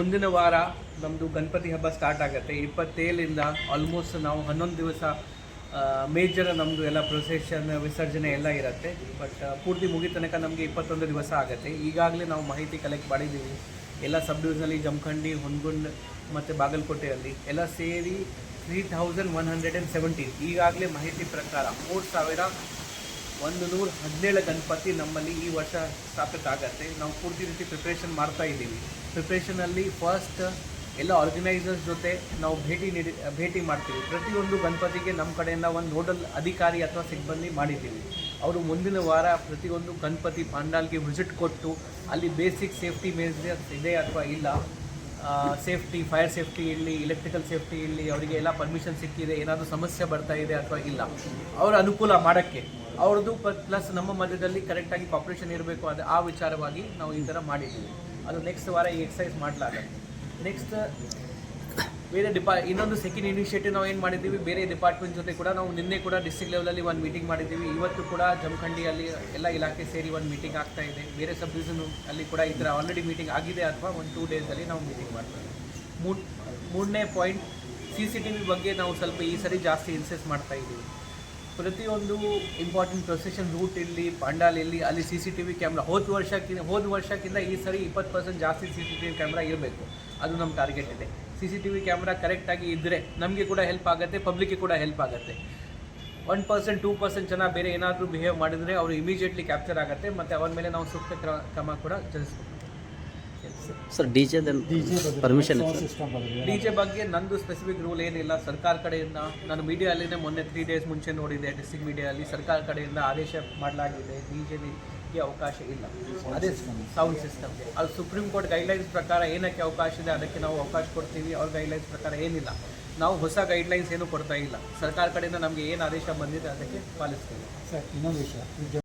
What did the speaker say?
ಮುಂದಿನ ವಾರ ನಮ್ಮದು ಗಣಪತಿ ಹಬ್ಬ ಸ್ಟಾರ್ಟ್ ಆಗುತ್ತೆ. ಇಪ್ಪತ್ತೇಳರಿಂದ ಆಲ್ಮೋಸ್ಟ್ ನಾವು ಹನ್ನೊಂದು ದಿವಸ ಮೇಜರ್ ನಮ್ಮದು ಎಲ್ಲ ಪ್ರೊಸೆಷನ್ ವಿಸರ್ಜನೆ ಎಲ್ಲ ಇರುತ್ತೆ. ಬಟ್ ಪೂರ್ತಿ ಮುಗಿದ ತನಕ ನಮಗೆ ಇಪ್ಪತ್ತೊಂದು ದಿವಸ ಆಗುತ್ತೆ. ಈಗಾಗಲೇ ನಾವು ಮಾಹಿತಿ ಕಲೆಕ್ಟ್ ಮಾಡಿದ್ದೀವಿ. ಎಲ್ಲ ಸಬ್ ಡಿವಿಷನಲ್ಲಿ ಜಮಖಂಡಿ ಹೊನ್ಗುಂಡ್ ಮತ್ತು ಬಾಗಲಕೋಟೆಯಲ್ಲಿ ಎಲ್ಲ ಸೇರಿ three thousand one hundred and seventeen ಈಗಾಗಲೇ ಮಾಹಿತಿ ಪ್ರಕಾರ ಮೂರು ಸಾವಿರ ಒಂದು ನೂರ ಹದಿನೇಳು ಗಣಪತಿ ನಮ್ಮಲ್ಲಿ ಈ ವರ್ಷ ಸ್ಥಾಪಿತ ಆಗತ್ತೆ. ನಾವು ಪೂರ್ತಿ ರೀತಿ ಪ್ರಿಪ್ರೇಷನ್ ಮಾಡ್ತಾ ಇದ್ದೀವಿ. ಪ್ರಿಪ್ರೇಷನಲ್ಲಿ ಫಸ್ಟ್ ಎಲ್ಲ ಆರ್ಗನೈಸರ್ಸ್ ಜೊತೆ ನಾವು ಭೇಟಿ ನೀಡಿ, ಭೇಟಿ ಮಾಡ್ತೀವಿ. ಪ್ರತಿಯೊಂದು ಗಣಪತಿಗೆ ನಮ್ಮ ಕಡೆಯಿಂದ ಒಂದು ನೋಡಲ್ ಅಧಿಕಾರಿ ಅಥವಾ ಸಿಬ್ಬಂದಿ ಮಾಡಿದ್ದೀವಿ. ಅವರು ಮುಂದಿನ ವಾರ ಪ್ರತಿಯೊಂದು ಗಣಪತಿ ಪಾಂಡಾಲ್ಗೆ ವಿಸಿಟ್ ಕೊಟ್ಟು ಅಲ್ಲಿ ಬೇಸಿಕ್ ಸೇಫ್ಟಿ ಮೇಜರ್ಸ್ ಇದೆ ಅಥವಾ ಇಲ್ಲ? ಸೇಫ್ಟಿ ಫೈರ್ ಸೇಫ್ಟಿ ಇರಲಿ ಎಲೆಕ್ಟ್ರಿಕಲ್ ಸೇಫ್ಟಿ ಇರಲಿ, ಅವರಿಗೆ ಎಲ್ಲ ಪರ್ಮಿಷನ್ ಸಿಕ್ಕಿದೆ, ಏನಾದರೂ ಸಮಸ್ಯೆ ಬರ್ತಾ ಇದೆ ಅಥವಾ ಇಲ್ಲ? ಅವರ ಅನುಕೂಲ ಮಾಡೋಕ್ಕೆ. ಅವ್ರದ್ದು ಪ್ಲಸ್ ನಮ್ಮ ಮಧ್ಯದಲ್ಲಿ ಕರೆಕ್ಟಾಗಿ ಪಾಪ್ಯುಲೇಷನ್ ಇರಬೇಕು ಅದು ಆ ವಿಚಾರವಾಗಿ ನಾವು ಈ ಥರ ಮಾಡಿದ್ದೀವಿ. ಅದು ನೆಕ್ಸ್ಟ್ ವಾರ ಈ ಎಕ್ಸಸೈಸ್ ಮಾಡಲಾಗುತ್ತೆ ನೆಕ್ಸ್ಟ್ ಬೇರೆ ಡಿಪಾ ಇನ್ನೊಂದು ಸೆಕೆಂಡ್ ಇನಿಷಿಯೇಟಿವ್ ನಾವು ಏನು ಮಾಡಿದ್ದೀವಿ, ಬೇರೆ ಡಿಪಾರ್ಟ್ಮೆಂಟ್ ಜೊತೆ ಕೂಡ ನಾವು ನಿನ್ನೆ ಕೂಡ ಡಿಸ್ಟ್ರಿಕ್ಟ್ ಲೆವೆಲಲ್ಲಿ ಒಂದು ಮೀಟಿಂಗ್ ಮಾಡಿದ್ದೀವಿ. ಇವತ್ತು ಕೂಡ ಜಮಖಂಡಿಯಲ್ಲಿ ಎಲ್ಲ ಇಲಾಖೆ ಸೇರಿ ಒಂದು ಮೀಟಿಂಗ್ ಆಗ್ತಾ ಇದೆ. ಬೇರೆ ಸಬ್ ಡಿವಿಷನ್ ಅಲ್ಲಿ ಕೂಡ ಈ ಥರ ಆಲ್ರೆಡಿ ಮೀಟಿಂಗ್ ಆಗಿದೆ ಅಥವಾ ಒಂದು ಟೂ ಡೇಸಲ್ಲಿ ನಾವು ಮೀಟಿಂಗ್ ಮಾಡ್ತೀವಿ. ಮೂರ್ ಮೂರನೇ point C C T V ಬಗ್ಗೆ ನಾವು ಸ್ವಲ್ಪ ಈ ಸರಿ ಜಾಸ್ತಿ ಇನ್ಸೆಸ್ ಮಾಡ್ತಾ ಇದ್ದೀವಿ. ಪ್ರತಿಯೊಂದು ಇಂಪಾರ್ಟೆಂಟ್ ಪ್ರೊಸೆಷನ್ ರೂಟ್ ಇಲ್ಲಿ, ಪಾಂಡಾಲ್ ಇಲ್ಲಿ, ಅಲ್ಲಿ C C T V camera ಹೋದ ವರ್ಷಕ್ಕಿಂತ ಹೋದ ವರ್ಷಕ್ಕಿಂತ ಈ ಸರಿ ಇಪ್ಪತ್ತು ಪರ್ಸೆಂಟ್ ಜಾಸ್ತಿ C C T V camera ಇರಬೇಕು. ಅದು ನಮ್ಮ ಟಾರ್ಗೆಟ್ ಇದೆ. C C T V camera ಕರೆಕ್ಟಾಗಿ ಇದ್ದರೆ ನಮಗೆ ಕೂಡ ಹೆಲ್ಪ್ ಆಗುತ್ತೆ ಪಬ್ಲಿಕ್ಗೆ ಕೂಡ ಹೆಲ್ಪ್ ಆಗುತ್ತೆ. ಒನ್ ಪರ್ಸೆಂಟ್ ಟೂ ಪರ್ಸೆಂಟ್ ಜನ ಬೇರೆ ಏನಾದರೂ ಬಿಹೇವ್ ಮಾಡಿದರೆ ಅವರು ಇಮಿಡಿಯೇಟ್ಲಿ ಕ್ಯಾಪ್ಚರ್ ಆಗುತ್ತೆ, ಮತ್ತು ಅವರ ಮೇಲೆ ನಾವು ಸೂಕ್ತ ಕ್ರ- ಕ್ರಮ ಕೂಡ ಜರುಗಿಸ್ಬೇಕು. Sir D J permission D J ಬಗ್ಗೆ ನಂದು ಸ್ಪೆಸಿಫಿಕ್ ರೂಲ್ ಏನಿಲ್ಲ. ಸರ್ಕಾರ ಕಡೆಯಿಂದ ನಾನು ಮೀಡಿಯಾಲಿನೇ ಮೊನ್ನೆ ತ್ರೀ ಡೇಸ್ ಮುಂಚೆ ನೋಡಿದೆ ಡಿಸ್ಟ್ರಿಕ್ಟ್ ಮೀಡಿಯಲ್ಲಿ ಸರ್ಕಾರ ಕಡೆಯಿಂದ ಆದೇಶ ಮಾಡಲಾಗಿದೆ. ಡಿ ಜೆಗೆ ಅವಕಾಶ ಇಲ್ಲ. ಅದೇ ಸೌಂಡ್ ಸಿಸ್ಟಮ್ಗೆ ಅಲ್ಲಿ ಸುಪ್ರೀಂ ಕೋರ್ಟ್ ಗೈಡ್ಲೈನ್ಸ್ ಪ್ರಕಾರ ಏನಕ್ಕೆ ಅವಕಾಶ ಇದೆ ಅದಕ್ಕೆ ನಾವು ಅವಕಾಶ ಕೊಡ್ತೀವಿ. ಅವ್ರ ಗೈಡ್ಲೈನ್ಸ್ ಪ್ರಕಾರ ಏನಿಲ್ಲ. ನಾವು ಹೊಸ ಗೈಡ್ಲೈನ್ಸ್ ಏನು ಕೊಡ್ತಾ ಇಲ್ಲ. ಸರ್ಕಾರ ಕಡೆಯಿಂದ ನಮಗೆ ಏನು ಆದೇಶ ಬಂದಿದೆ ಅದಕ್ಕೆ ಪಾಲಿಸ್ತೀವಿ. ಸರ್ ಇನ್ನೊಂದು ವಿಷಯ.